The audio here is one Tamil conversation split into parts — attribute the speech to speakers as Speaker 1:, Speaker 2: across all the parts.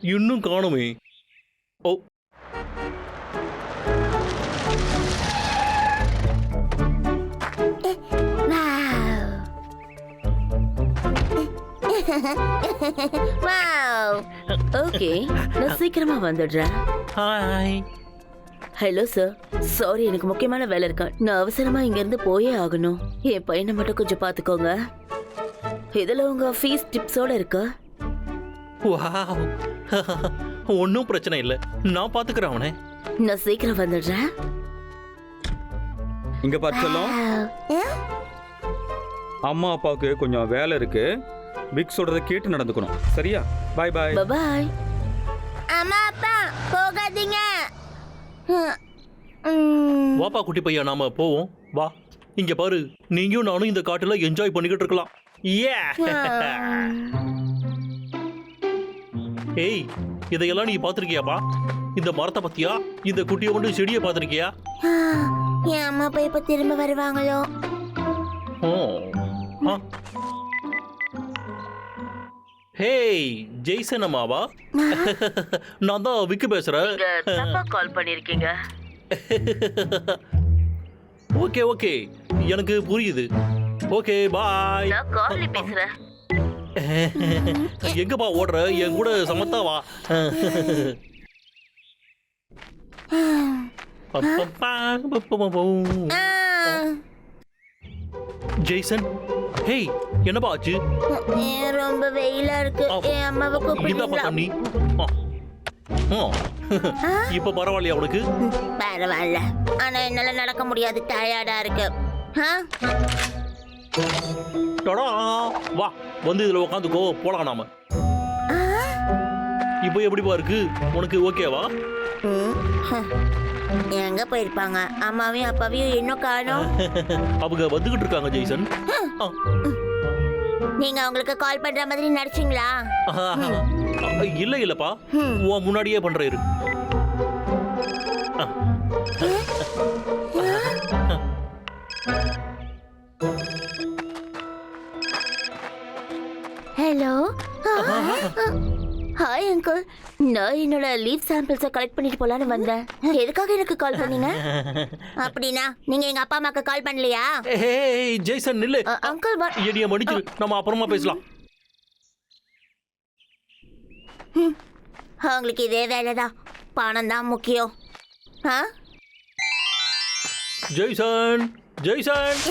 Speaker 1: இன்னும் காணுமே. ஓ.
Speaker 2: ஓகே நான் சீக்கிரமா வந்துடுறேன்.
Speaker 1: ஹாய்
Speaker 2: ஹலோ சார் சாரி எனக்கு முக்கியமான வேலை இருக்கு. நான் அவசரமா இங்க இருந்து போயே ஆகணும். என் பையனை மட்டும் கொஞ்சம் பாத்துக்கோங்க. இதுல உங்க ஃபீஸ் டிப்ஸோட இருக்கா?
Speaker 1: வாவ் ஒன்றும் பிரச்சனை இல்லை. நான் பார்த்துக்கிறேன் அவனை.
Speaker 2: நான் சீக்கிரம் வந்துடுறேன்.
Speaker 3: இங்க பார்த்து செல்லம் அம்மா அப்பாவுக்கு கொஞ்சம் வேலை இருக்கு. பிக் சொல்றத கேட்டு நடந்துக்கணும். சரியா? பாய் பாய்
Speaker 2: பாய்
Speaker 4: அம்மா அப்பா போகாதீங்க.
Speaker 1: வாப்பா குட்டி பையா நாம போவோம். வா. இங்க பாரு. நீயும் நானும் இந்த காட்டுல என்ஜாய் பண்ணிக்கிட்டு இருக்கலாம். ஏ ஏய் இதையெல்லாம் நீ பாத்திருக்கியாப்பா இந்த மரத்தை பத்தியா? இந்த குட்டியை கொண்டு செடியை பாத்திருக்கியா
Speaker 4: என் அம்மா அப்பா இப்ப திரும்ப வருவாங்களோ.
Speaker 1: ஹேய் ஜெய்சன் அம்மாவா? நான் தான் விக்கு பேசுறேன்.
Speaker 2: கால் பண்ணிருக்கீங்க
Speaker 1: ஓகே ஓகே. எனக்கு புரியுது. ஓகே பாய்
Speaker 2: நான் கார்லி பேசுறேன்.
Speaker 1: எங்கப்பா ஓடுற? என் கூட சமத்தா வா. ஜெய்சன் ஹேய் என்னப்பா ஆச்சு?
Speaker 4: ரொம்ப வெயிலா இருக்கு. என் அம்மாவை கூப்பிடுறீங்களா.
Speaker 1: இப்ப பரவாயில்லையா உனக்கு?
Speaker 4: பரவாயில்ல. ஆனா என்னால நடக்க முடியாது. டயர்டா இருக்கு?
Speaker 1: டடா வா வந்து இதுல உட்காந்துக்கோ போலாம் நாம? இப்போ எப்படிப்பா இருக்கு உனக்கு ஓகேவா.
Speaker 4: எங்க போயிருப்பாங்க? அம்மாவையும் அப்பாவையும் இன்னும் காணோம்.
Speaker 1: அவங்க வந்துகிட்டு இருக்காங்க ஜெய்சன்.
Speaker 4: நீங்க அவங்களுக்கு கால் பண்ற மாதிரி நடிச்சீங்களா.
Speaker 1: இல்ல இல்லப்பா. உன் முன்னாடியே பண்ற இரு.
Speaker 2: ஹாய் அங்கிள் நான் என்னோட லீவ் சாம்பிள்ஸை கலெக்ட் பண்ணிட்டு போலான்னு வந்தேன். எதுக்காக எனக்கு கால் பண்ணீங்க?
Speaker 4: அப்படின்னா நீங்க எங்க அப்பா அம்மாக்கு கால் பண்ணலையா?
Speaker 1: ஏய் ஜெய்சன் நில்லு.
Speaker 2: அங்கிள் வா
Speaker 1: என்னைய மன்னிச்சிரு. நம்ம அப்புறமா பேசலாம்.
Speaker 4: அவங்களுக்கு இதே வேலைதான். பணம் தான் முக்கியம். ஆ?
Speaker 1: ஜெய்சன் ஜெய்சன்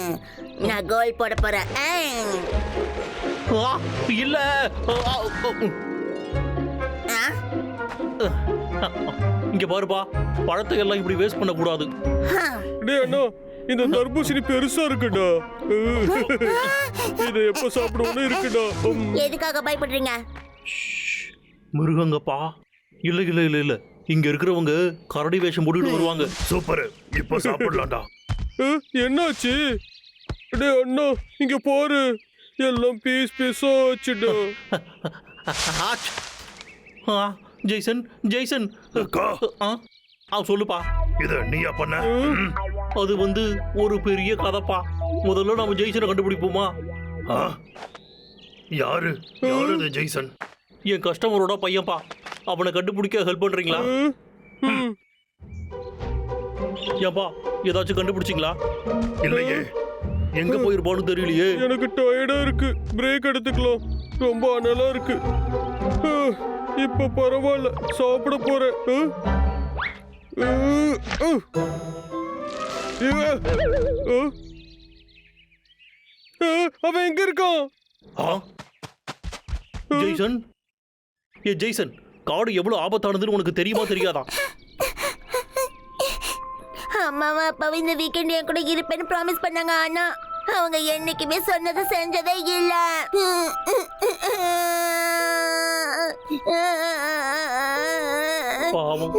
Speaker 4: நான் கோல் போட போறேன்.
Speaker 1: இல்ல? இங்க பாருப்பா பழத்தை எல்லாம் இப்படி வேஸ்ட் பண்ண கூடாது.
Speaker 5: டேய் அண்ணா இந்த தர்பூசணி பெருசா இருக்குடா இதை எப்ப சாப்பிடுவோம்னு இருக்குடா.
Speaker 4: எதுக்காக பயப்படுறீங்க
Speaker 1: மிருகங்கப்பா இல்ல இல்ல இல்ல இல்ல இங்க இருக்கிறவங்க கரடி வேஷம் போட்டுட்டு வருவாங்க சூப்பர் இப்ப சாப்பிடலாம்டா
Speaker 5: என்னாச்சு டேய் அண்ணா இங்க பாரு எல்லாம் பீஸ் பீஸா.
Speaker 1: ஆ, ஜெய்சன் ஜெய்சன் ஆ? ஆ சொல்லுப்பா.
Speaker 6: இத நீயா பண்ண.
Speaker 1: அது வந்து ஒரு பெரிய கதைப்பா. முதல்ல நம்ம ஜெய்சனை கண்டுபிடிப்போமா?
Speaker 6: ஆ? யாரு? யாரு ஜெய்சன்
Speaker 1: என் கஸ்டமரோட பையன்ப்பா. அவனை கண்டுபிடிக்க ஹெல்ப் பண்றீங்களா. ஏன்பா ஏதாச்சும் கண்டுபிடிச்சிங்களா?
Speaker 6: இல்லையே.
Speaker 1: எங்க போயிருப்பான்னு தெரியலையே.
Speaker 5: எனக்கு டயர்டா இருக்கு. பிரேக் எடுத்துக்கலாம். ரொம்ப அனலா இருக்கு. இப்ப பரவாயில்ல சாப்பிட போறேன். அவன் எங்க இருக்கான்?
Speaker 1: ஜெய்சன்? ஏ ஜெய்சன் காடு எவ்வளவு ஆபத்தானதுன்னு உனக்கு தெரியுமா தெரியாதா?
Speaker 4: அம்மாவும் அப்பாவும் இந்த வீக்கெண்ட் என் கூட இருப்பேன்னு ப்ராமிஸ் பண்ணாங்க ஆனா அவங்க என்னைக்குமே சொன்னதை செஞ்சதே இல்ல.
Speaker 1: பாவம்.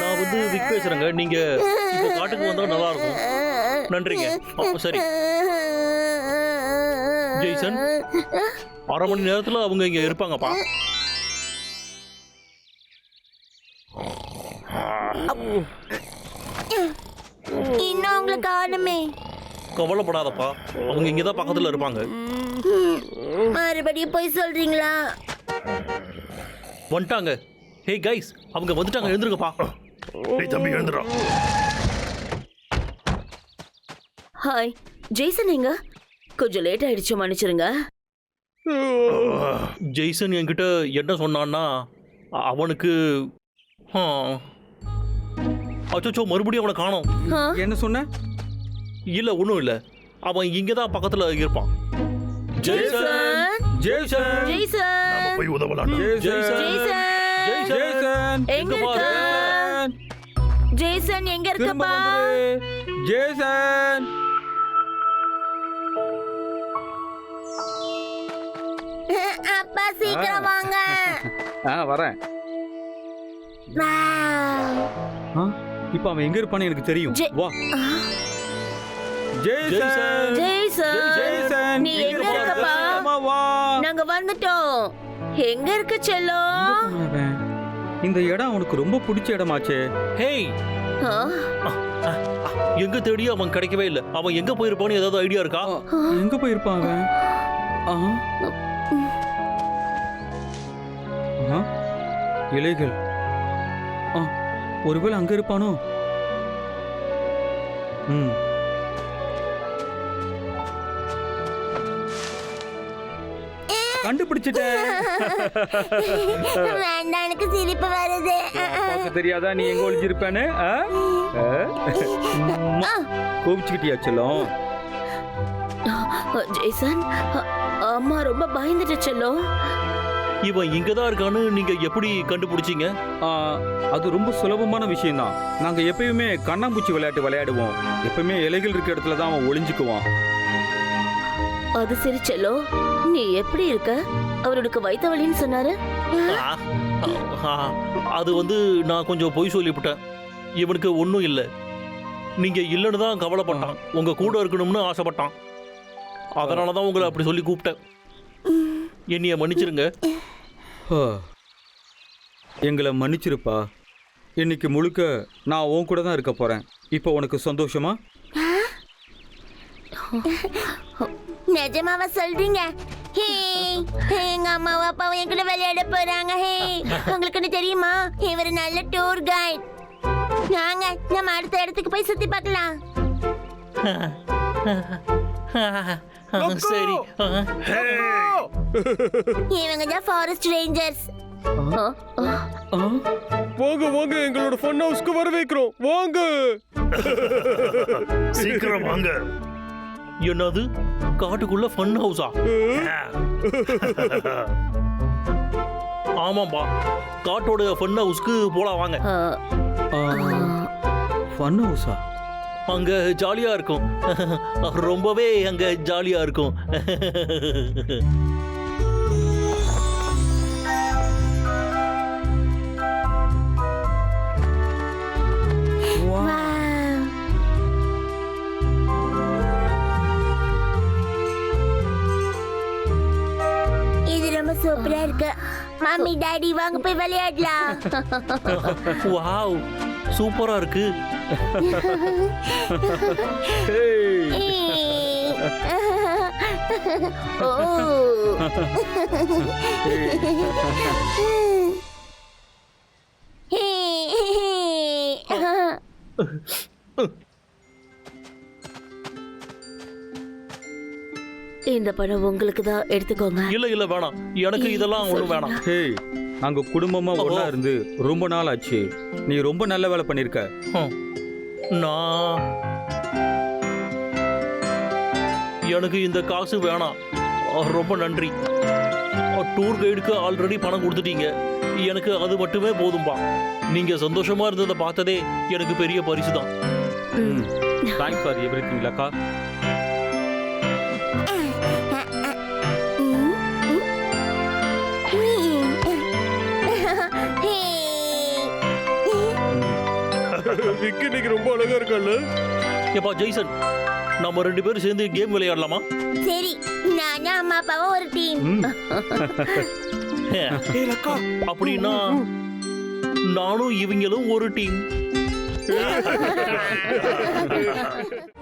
Speaker 1: நான் வந்து விக் பேசுறேங்க நீங்க இப்போ காட்டுக்கு வந்தா நல்லா இருக்கும் நன்றிங்க சரி. ஜெய்சன் அரை மணி நேரத்துல அவங்க இங்க இருப்பாங்கப்பா.
Speaker 4: அவங்களை காணுமே.
Speaker 1: கவலைப்படாதப்பா. அவங்க இங்கே தான் பக்கத்தில் இருப்பாங்க.
Speaker 4: மறுபடியும் போய் சொல்றீங்களா?
Speaker 1: வந்துட்டாங்க. ஹே கைஸ் அவங்க வந்துட்டாங்க. எழுந்துருங்கப்பா.
Speaker 6: டேய் தம்பி எழுந்துடா
Speaker 2: ஹாய் ஜெய்சன் எங்க? கொஞ்சம் லேட் ஆயிடுச்சு மன்னிச்சிருங்க.
Speaker 1: ஜெய்சன் என்கிட்ட என்ன சொன்னான்னா அவனுக்கு அச்சோ மறுபடியும் அவனை காணோம்
Speaker 3: என்ன சொன்ன
Speaker 1: இல்லை ஒன்றும் இல்லை அவன் இங்கே தான் பக்கத்தில் இருப்பான் ஜெய்சன்
Speaker 3: ஜெய்சன்
Speaker 6: நாம
Speaker 2: ஜெய்சன்
Speaker 6: போய் உதவலாம்
Speaker 3: ஜெய்சன்
Speaker 2: ஜெய்சன் எங்க இருக்க
Speaker 3: ஜெய்சன்
Speaker 2: எங்க இருக்கப்பா
Speaker 3: ஜெய்சன்
Speaker 4: அப்பா சீக்கிரம் வாங்க
Speaker 3: ஆ வரேன் ஆ இப்போ அவன் எங்க இருப்பான்னு எனக்கு தெரியும்.
Speaker 2: ஜெ-
Speaker 3: வா. ஜெய்சன்.
Speaker 2: ஜெய்சன்.
Speaker 3: ஜெய்சன்.
Speaker 2: நீ எங்க இருக்கப்பா?
Speaker 3: அம்மா, வா.
Speaker 2: நாங்க வந்துட்டோம். எங்க இருக்க செல்லம்
Speaker 3: அவன்? இந்த இடம் அவனுக்கு ரொம்ப பிடிச்ச இடமாச்சே.
Speaker 1: ஹேய்.
Speaker 2: ஆ,
Speaker 1: எங்க தேடியும் அவன் கிடைக்கவே இல்லை. அவன் எங்க போயிருப்பான்னு ஏதாவது ஐடியா இருக்கா?
Speaker 3: எங்க போயிருப்பான் அவன்? ஆ? ஆ? இலைகள். ஆ. ஒருவேளை அங்க இருப்பானோ? ம். கண்டுபிடிச்சிட்டேன்.
Speaker 4: வேண்டாம் எனக்கு சிரிப்பு வருது.
Speaker 3: தெரியாதா நீ எங்க ஒளிஞ்சிருப்பேன்னு. கோபிச்சுக்கிட்டியா செல்லம்?
Speaker 2: ஜெய்சன் அம்மா ரொம்ப பயந்துட்டு செல்லம்.
Speaker 1: இவன் இங்க தான் இருக்கான்னு நீங்க எப்படி கண்டுபிடிச்சீங்க?
Speaker 3: அது ரொம்ப சுலபமான விஷயம்தான். நாங்க எப்பயுமே கண்ணாம்பூச்சி விளையாட்டு விளையாடுவோம். எப்பயுமே இலைகள் இருக்க இடத்துல தான் அவன் ஒளிஞ்சுக்குவான்.
Speaker 2: அது சரி செல்லம் நீ எப்படி இருக்க? அவருக்கு வைத்த வலின்னு சொன்னாரு
Speaker 1: அது வந்து நான் கொஞ்சம் பொய் சொல்லிவிட்டேன். இவனுக்கு ஒன்றும் இல்லை. நீங்க இல்லைன்னு தான் கவலைப்பட்டான். உங்க கூட இருக்கணும்னு ஆசைப்பட்டான். அதனால தான் உங்களை அப்படி சொல்லி கூப்பிட்டேன். என்னைய மன்னிச்சிருங்க.
Speaker 3: எங்களை மன்னிச்சிருப்பா. இன்னைக்கு முழுக்க நான் உன் கூட தான் இருக்க போறேன். இப்போ உனக்கு சந்தோஷமா?
Speaker 4: நிஜமாவா சொல்றீங்க? ஹே எங்க அம்மாவும் அப்பாவும் என் கூட விளையாட போறாங்க. ஹே உங்களுக்கு தெரியுமா? இவர் நல்ல டூர் கைட் நாங்க நம்ம அடுத்த இடத்துக்கு போய் சுத்தி பார்க்கலாம்.
Speaker 1: சரி.
Speaker 4: இவங்க தான் ஃபாரஸ்ட் ரேஞ்சர்ஸ்
Speaker 2: ஆ, ஆ.
Speaker 3: ஆ?
Speaker 5: வாங்க வாங்க எங்களோட ஃபன் ஹவுஸ்க்கு வர வைக்கிறோம். வாங்க.
Speaker 6: சீக்கிரம் வாங்க.
Speaker 1: என்னது? காட்டுக்குள்ள ஃபன் ஹவுஸா ஆமாம்பா. காட்டோட ஃபன் ஹவுஸ்க்கு போலாம் வாங்க.
Speaker 3: ஃபன் ஹவுஸா
Speaker 1: அங்க ஜாலியா இருக்கும். ரொம்பவே அங்க ஜாலியா இருக்கும்.
Speaker 4: சூப்பரா இருக்கு. மம்மி டாடி வாங்க போய் விளையாடலாம்.
Speaker 1: வாவ் சூப்பரா இருக்கு.
Speaker 4: ஓ.
Speaker 2: இந்த பணம் உங்களுக்கு தான் எடுத்துக்கோங்க.
Speaker 1: இல்ல இல்ல வேணாம். எனக்கு இதெல்லாம் ஒண்ணும் வேணாம்.
Speaker 3: ஹேய் நாங்க குடும்பமா ஒண்ணா. இருந்து ரொம்ப நாள் ஆச்சு. நீ ரொம்ப நல்ல வேலை பண்ணிருக்க.
Speaker 1: ஹம். நான் எனக்கு இந்த காசு வேணாம். அஹ், ரொம்ப நன்றி. டூர் கைடுக்கு ஆல்ரெடி பணம் கொடுத்துட்டீங்க. எனக்கு அது மட்டுமே போதும்பா. நீங்க சந்தோஷமா இருந்ததை பார்த்ததே எனக்கு பெரிய பரிசு தான்
Speaker 3: ம். தேங்க்ஸ் ஃபார் எவ்ரி திங் லக்கா.
Speaker 5: விக்கி இன்னைக்கு ரொம்ப அழகா இருக்கல்ல
Speaker 1: எப்பா ஜெய்சன் நம்ம ரெண்டு பேரும் சேர்ந்து கேம் விளையாடலாமா?
Speaker 4: சரி நானும் அம்மா அப்பாவும் ஒரு டீம்
Speaker 1: அப்படின்னா நானும் இவங்களும் ஒரு டீம்